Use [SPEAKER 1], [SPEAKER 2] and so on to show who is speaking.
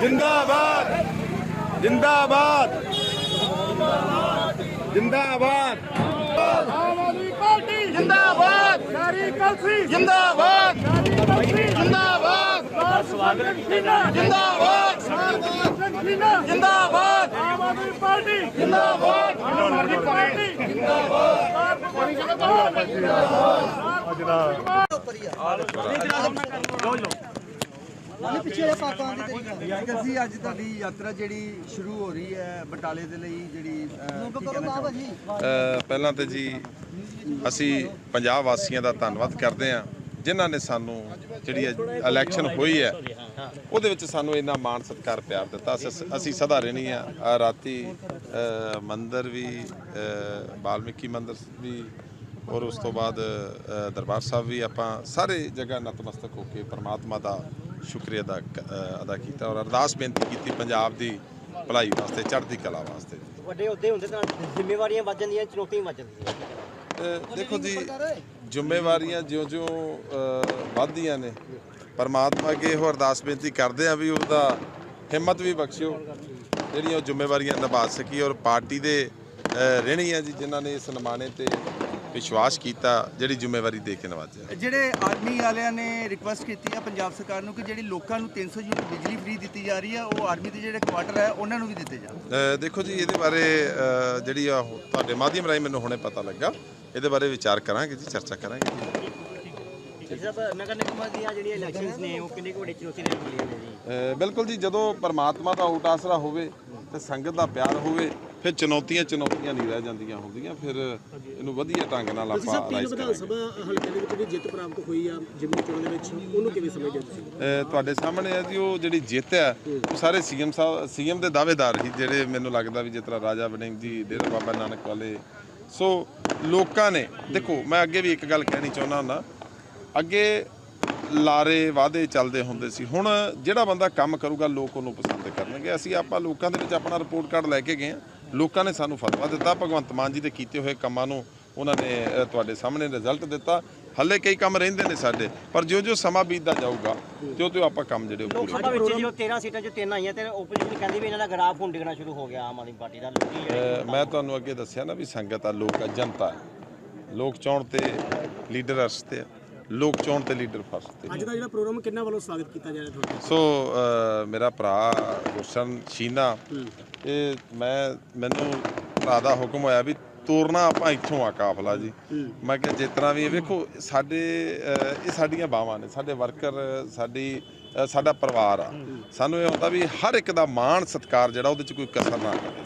[SPEAKER 1] ਜਿੰਦਾਬਾਦ। ਜਿੰਦਾਬਾਦ। ਜਿੰਦਾਬਾਦ।
[SPEAKER 2] ਆਮ ਆਦਮੀ ਪਾਰਟੀ
[SPEAKER 1] ਜਿੰਦਾਬਾਦ।
[SPEAKER 2] ਸਾਰੀ ਕਲਸੀ।
[SPEAKER 1] ਜਿੰਦਾਬਾਦ। ਜਿੰਦਾਬਾਦ
[SPEAKER 2] ਸਵਾਗਤ ਸੀਨਾ
[SPEAKER 1] ਜਿੰਦਾਬਾਦ।
[SPEAKER 2] ਸਵਾਗਤ ਸੀਨਾ
[SPEAKER 1] ਜਿੰਦਾਬਾਦ।
[SPEAKER 2] ਆਮ ਆਦਮੀ ਪਾਰਟੀ।
[SPEAKER 1] ਜਿੰਦਾਬਾਦ।
[SPEAKER 2] ਆਮ ਆਦਮੀ ਪਾਰਟੀ
[SPEAKER 3] ਅਸੀਂ ਅੱਜ ਤੁਹਾਡੀ ਯਾਤਰਾ ਜਿਹੜੀ ਸ਼ੁਰੂ ਹੋ ਰਹੀ ਹੈ ਬਟਾਲੇ ਦੇ ਲਈ ਜਿਹੜੀ
[SPEAKER 4] ਪਹਿਲਾਂ ਤੇ ਜੀ ਅਸੀਂ ਪੰਜਾਬ ਵਾਸੀਆਂ ਦਾ ਧੰਨਵਾਦ ਕਰਦੇ ਹਾਂ ਜਿਨ੍ਹਾਂ ਨੇ ਸਾਨੂੰ ਜਿਹੜੀ ਇਲੈਕਸ਼ਨ ਹੋਈ ਹੈ ਉਹਦੇ ਵਿੱਚ ਸਾਨੂੰ ਇੰਨਾ ਮਾਣ ਸਤਿਕਾਰ ਪਿਆਰ ਦਿੱਤਾ। ਅਸੀਂ- ਸਦਾ ਰਹਿਣੀ ਆ ਰਾਤੀ ਮੰਦਿਰ ਵੀ ਅ, ਵਾਲਮੀਕੀ ਮੰਦਿਰ ਵੀ ਔਰ ਉਸ ਤੋਂ ਬਾਅਦ ਦਰਬਾਰ ਸਾਹਿਬ ਵੀ ਆਪਾਂ ਸਾਰੇ ਜਗ੍ਹਾ ਨਤਮਸਤਕ ਹੋ ਕੇ ਪ੍ਰਮਾਤਮਾ ਦਾ ਸ਼ੁਕਰੀਆ ਅਦਾ ਅਦਾ ਕੀਤਾ ਔਰ ਅਰਦਾਸ ਬੇਨਤੀ ਕੀਤੀ ਪੰਜਾਬ ਦੀ ਭਲਾਈ ਵਾਸਤੇ ਚੜ੍ਹਦੀ ਕਲਾ ਵਾਸਤੇ।
[SPEAKER 5] ਵੱਡੇ ਅਹੁਦੇ ਹੁੰਦੇ ਤਾਂ ਜ਼ਿੰਮੇਵਾਰੀਆਂ ਵੱਧ ਜਾਂਦੀਆਂ ਚੁਣੌਤੀਆਂ ਵੱਧ ਜਾਂਦੀਆਂ।
[SPEAKER 4] ਦੇਖੋ ਜੀ ਜ਼ਿੰਮੇਵਾਰੀਆਂ ਜਿਉਂ-ਜਿਉਂ ਵੱਧਦੀਆਂ ਨੇ। ਪਰਮਾਤਮਾ ਅੱਗੇ ਇਹੋ ਅਰਦਾਸ ਬੇਨਤੀ ਕਰਦੇ ਆ ਵੀ ਉਹਦਾ ਹਿੰਮਤ ਵੀ ਬਖਸ਼ਿਓ ਜਿਹੜੀਆਂ ਉਹ ਜ਼ਿੰਮੇਵਾਰੀਆਂ ਨਿਭਾ ਸਕੀ ਔਰ ਪਾਰਟੀ ਦੇ ਰਹਿਣੀ ਆ ਜੀ ਜਿਨ੍ਹਾਂ ਨੇ ਇਸ ਨਿਮਾਣੇ ਤੇ ਵਿਸ਼ਵਾਸ ਕੀਤਾ ਜਿਹੜੀ ਜ਼ਿੰਮੇਵਾਰੀ ਦੇ ਕੇ ਨਵਾਜਿਆ।
[SPEAKER 3] ਜਿਹੜੇ ਆਰਮੀ ਵਾਲਿਆਂ ਨੇ ਰਿਕੁਐਸਟ ਕੀਤੀ ਹੈ ਪੰਜਾਬ ਸਰਕਾਰ ਨੂੰ ਕਿ ਜਿਹੜੀ ਲੋਕਾਂ ਨੂੰ 300 ਯੂਨਿਟ ਬਿਜਲੀ ਫ੍ਰੀ ਦਿੱਤੀ ਜਾ ਰਹੀ ਹੈ ਉਹ ਆਰਮੀ ਦੇ ਜਿਹੜੇ ਕੁਆਟਰ ਹੈ ਉਹਨਾਂ ਨੂੰ ਵੀ ਦਿੱਤੇ ਜਾਣ।
[SPEAKER 4] ਦੇਖੋ ਜੀ ਇਹਦੇ ਬਾਰੇ ਜਿਹੜੀ ਆ ਤੁਹਾਡੇ ਮਾਧਿਅਮ ਰਾਹੀਂ ਮੈਨੂੰ ਹੁਣੇ ਪਤਾ ਲੱਗਾ। ਇਹਦੇ ਬਾਰੇ ਵਿਚਾਰ ਕਰਾਂਗੇ ਜੀ ਚਰਚਾ ਕਰਾਂਗੇ। ਬਿਲਕੁਲ ਜੀ ਜਦੋਂ ਪਰਮਾਤਮਾ ਦਾ ਓਟ ਆਸਰਾ ਹੋਵੇ ਤੇ ਸੰਗਤ ਦਾ ਪਿਆਰ ਹੋਵੇ ਫਿਰ ਚੁਣੌਤੀਆਂ ਚੁਣੌਤੀਆਂ ਨਹੀਂ ਰਹਿ ਜਾਂਦੀਆਂ ਹੁੰਦੀਆਂ ਫਿਰ ਇਹਨੂੰ ਵਧੀਆ ਢੰਗ ਨਾਲ ਆਪਾਂ ਰਾਈਜ਼ ਕਰਾਂਗੇ
[SPEAKER 6] ਸਭਾ ਹਲਕੇ ਦੇ ਵਿੱਚ ਜਿਹੜੀ ਜਿੱਤ ਪ੍ਰਾਪਤ ਹੋਈ ਆ ਜਿਮਨੀ ਚੋਣ ਦੇ ਵਿੱਚ ਉਹਨੂੰ ਕਿਵੇਂ ਸਮਝਦੇ ਤੁਸੀਂ?
[SPEAKER 4] ਅ, ਤੁਹਾਡੇ ਸਾਹਮਣੇ ਹੈ ਜੀ ਉਹ ਜਿਹੜੀ ਜਿੱਤ ਹੈ ਉਹ ਸਾਰੇ ਸੀਐਮ ਸਾਹਿਬ ਸੀਐਮ ਦੇ ਦਾਅਵੇਦਾਰ ਸੀ ਜਿਹੜੇ ਮੈਨੂੰ ਲੱਗਦਾ ਵੀ ਜਿਸ ਤਰ੍ਹਾਂ ਰਾਜਾ ਵੜਿੰਗ ਜੀ ਡੇਰਾ ਬਾਬਾ ਨਾਨਕ ਵਾਲੇ। ਸੋ ਲੋਕਾਂ ਨੇ ਦੇਖੋ ਮੈਂ ਅੱਗੇ ਵੀ ਇੱਕ ਗੱਲ ਕਹਿਣੀ ਚਾਹੁੰਦਾ ਹੁੰਦਾ ਅੱਗੇ ਲਾਰੇ ਵਾਅਦੇ ਚੱਲਦੇ ਹੁੰਦੇ ਸੀ। ਹੁਣ ਜਿਹੜਾ ਬੰਦਾ ਕੰਮ ਕਰੂਗਾ ਲੋਕ ਉਹਨੂੰ ਪਸੰਦ ਕਰਨਗੇ। ਅਸੀਂ ਆਪਾਂ ਲੋਕਾਂ ਦੇ ਵਿੱਚ ਆਪਣਾ ਰਿਪੋਰਟ ਕਾਰਡ ਲੈ ਕੇ ਗਏ ਹਾਂ। ਲੋਕਾਂ ਨੇ ਸਾਨੂੰ ਫਤਵਾ ਦਿੱਤਾ ਭਗਵੰਤ ਮਾਨ ਜੀ ਦੇ ਕੀਤੇ ਹੋਏ ਕੰਮਾਂ ਨੂੰ ਉਹਨਾਂ ਨੇ ਤੁਹਾਡੇ ਸਾਹਮਣੇ ਰਿਜ਼ਲਟ ਦਿੱਤਾ। ਹੱਲੇ ਕਈ ਕੰਮ ਰਹਿੰਦੇ ਨੇ ਸਾਡੇ ਪਰ ਜਿਉਂ ਜਿਉਂ ਸਮਾਂ ਬੀਤਦਾ ਜਾਊਗਾ ਤਿਉਂ ਤਿਉਂ ਆਪਾਂ ਕੰਮ ਜਿਹੜੇ ਉਹ
[SPEAKER 5] ਲੋਕ ਸਭਾ ਵਿੱਚ ਜਦੋਂ 13 ਸੀਟਾਂ ਚੋਂ ਤਿੰਨ ਆਈਆਂ ਤੇ ਆਪੋਜੀਸ਼ਨ ਕਹਿੰਦੀ ਵੀ ਇਹਨਾਂ ਦਾ ਗ੍ਰਾਫ ਹੁਣ ਡਿੱਗਣਾ ਸ਼ੁਰੂ ਹੋ ਗਿਆ ਆਮ ਆਦਮੀ ਪਾਰਟੀ ਦਾ ਲੋਕੀ
[SPEAKER 4] ਮੈਂ ਤੁਹਾਨੂੰ ਅੱਗੇ ਦੱਸਿਆ ਨਾ ਵੀ ਸੰਗਤ ਆ ਲੋਕ ਆ ਜਨਤਾ। ਲੋਕ ਚਾਹਣ ਤੇ ਲੀਡਰ ਅਸਤੇ ਲੋਕ ਚਾਹਣ ਤੇ ਲੀਡਰ ਫਸਟ ਤੇ।
[SPEAKER 6] ਅੱਜ ਦਾ ਜਿਹੜਾ ਪ੍ਰੋਗਰਾਮ ਕਿੰਨਾ ਵੱਲੋਂ ਸਵਾਗਤ ਕੀਤਾ ਜਾ ਰਿਹਾ ਤੁਹਾਡਾ?
[SPEAKER 4] ਸੋ ਮੇਰਾ ਭਰਾ ਗੁਰਸ਼ਨ ਸ਼ੀਨਾ ਇਹ ਮੈਂ ਮੈਨੂੰ ਭਰਾ ਦਾ ਹੁਕਮ ਹੋਇਆ ਵੀ ਤੋਰਨਾ ਆਪਾਂ ਇੱਥੋਂ ਆ ਕਾਫਲਾ ਜੀ। ਮੈਂ ਕਿਹਾ ਜਿਸ ਤਰ੍ਹਾਂ ਵੀ ਵੇਖੋ ਸਾਡੇ ਇਹ ਸਾਡੀਆਂ ਬਾਵਾਂ ਨੇ ਸਾਡੇ ਵਰਕਰ ਸਾਡੀ ਸਾਡਾ ਪਰਿਵਾਰ ਆ। ਸਾਨੂੰ ਇਹ ਹੁੰਦਾ ਵੀ ਹਰ ਇੱਕ ਦਾ ਮਾਣ ਸਤਿਕਾਰ ਜਿਹੜਾ ਉਹਦੇ ਚ ਕੋਈ ਕਸਰ ਨਾ ਰਹੇ